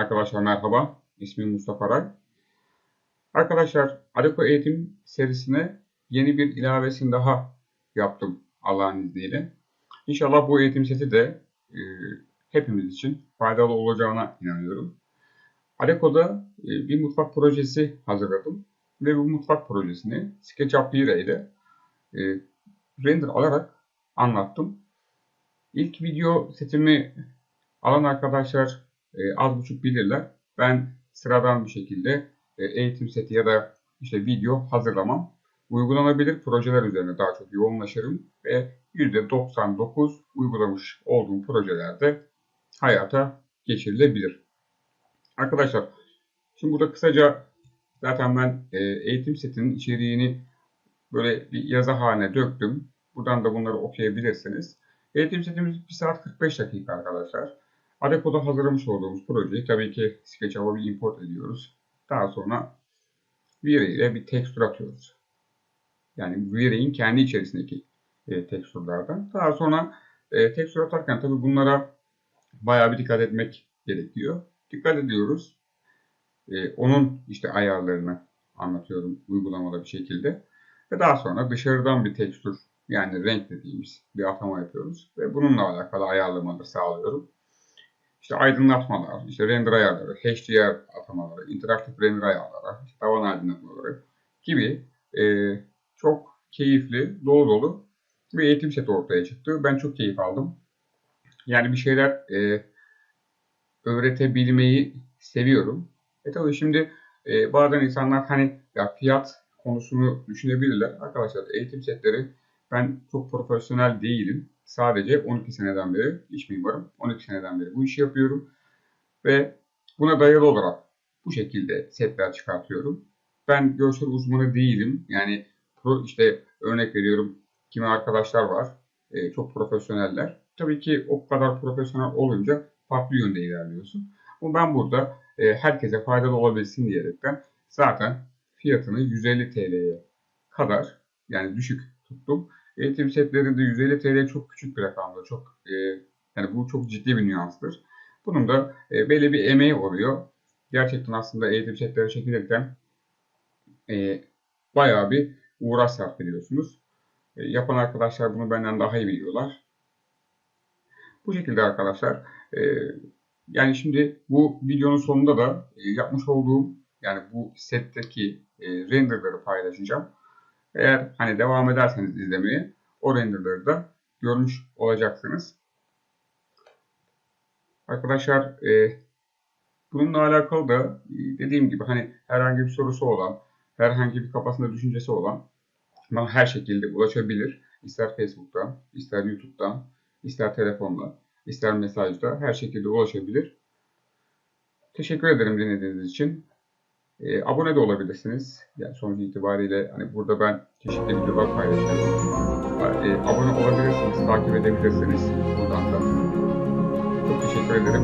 Arkadaşlar merhaba. İsmim Mustafa Aray. Arkadaşlar Adeko Eğitim serisine yeni bir ilavesini daha yaptım Allah'ın izniyle. İnşallah bu eğitim seti de e, hepimiz için faydalı olacağına inanıyorum. Adeko'da e, bir mutfak projesi hazırladım ve bu mutfak projesini SketchUp Lira ile e, render alarak anlattım. İlk video setimi alan arkadaşlar e, az buçuk bilirler. Ben sıradan bir şekilde e, eğitim seti ya da işte video hazırlamam. Uygulanabilir projeler üzerine daha çok yoğunlaşırım ve %99 uygulamış olduğum projelerde hayata geçirilebilir. Arkadaşlar şimdi burada kısaca zaten ben e, eğitim setinin içeriğini böyle bir yazı haline döktüm. Buradan da bunları okuyabilirsiniz. Eğitim setimiz 1 saat 45 dakika arkadaşlar. Adeko'da hazırlamış olduğumuz projeyi tabii ki SketchUp'a bir import ediyoruz. Daha sonra V-Ray ile bir tekstür atıyoruz. Yani V-Ray'in kendi içerisindeki e, tekstürlerden. Daha sonra e, tekstür atarken tabii bunlara bayağı bir dikkat etmek gerekiyor. Dikkat ediyoruz. E, onun işte ayarlarını anlatıyorum uygulamada bir şekilde. Ve daha sonra dışarıdan bir tekstür yani renk dediğimiz bir atama yapıyoruz. Ve bununla alakalı ayarlamaları sağlıyorum. İşte aydınlatmalar, işte render ayarları, HDR atamaları, interaktif render ayarları, işte tavan aydınlatmaları gibi e, çok keyifli, dolu dolu bir eğitim seti ortaya çıktı. Ben çok keyif aldım. Yani bir şeyler e, öğretebilmeyi seviyorum. E tabii şimdi e, bazen insanlar hani ya fiyat konusunu düşünebilirler. Arkadaşlar eğitim setleri ben çok profesyonel değilim. Sadece 12 seneden beri iş mimarım. 12 seneden beri bu işi yapıyorum. Ve buna dayalı olarak bu şekilde setler çıkartıyorum. Ben görsel uzmanı değilim. Yani işte örnek veriyorum kimi arkadaşlar var. E, çok profesyoneller. Tabii ki o kadar profesyonel olunca farklı yönde ilerliyorsun. Ama ben burada e, herkese faydalı olabilsin diyerekten zaten fiyatını 150 TL'ye kadar yani düşük tuttum. Eğitim setlerinde 150 TL çok küçük bir rakamdır. Çok e, yani bu çok ciddi bir nüanstır. Bunun da e, belli bir emeği oluyor. Gerçekten aslında eğitim setleri çekilirken e, bayağı bir uğraş sarf ediyorsunuz. E, yapan arkadaşlar bunu benden daha iyi biliyorlar. Bu şekilde arkadaşlar. E, yani şimdi bu videonun sonunda da e, yapmış olduğum yani bu setteki e, renderları paylaşacağım. Eğer hani devam ederseniz izlemeye o renderları da görmüş olacaksınız. Arkadaşlar e, bununla alakalı da dediğim gibi hani herhangi bir sorusu olan, herhangi bir kafasında düşüncesi olan bana her şekilde ulaşabilir. İster Facebook'tan, ister YouTube'dan, ister telefonla, ister mesajda her şekilde ulaşabilir. Teşekkür ederim dinlediğiniz için. E, abone de olabilirsiniz. Yani sonuç itibariyle hani burada ben çeşitli videolar paylaşıyorum. E, abone olabilirsiniz, takip edebilirsiniz buradan da. Çok teşekkür ederim.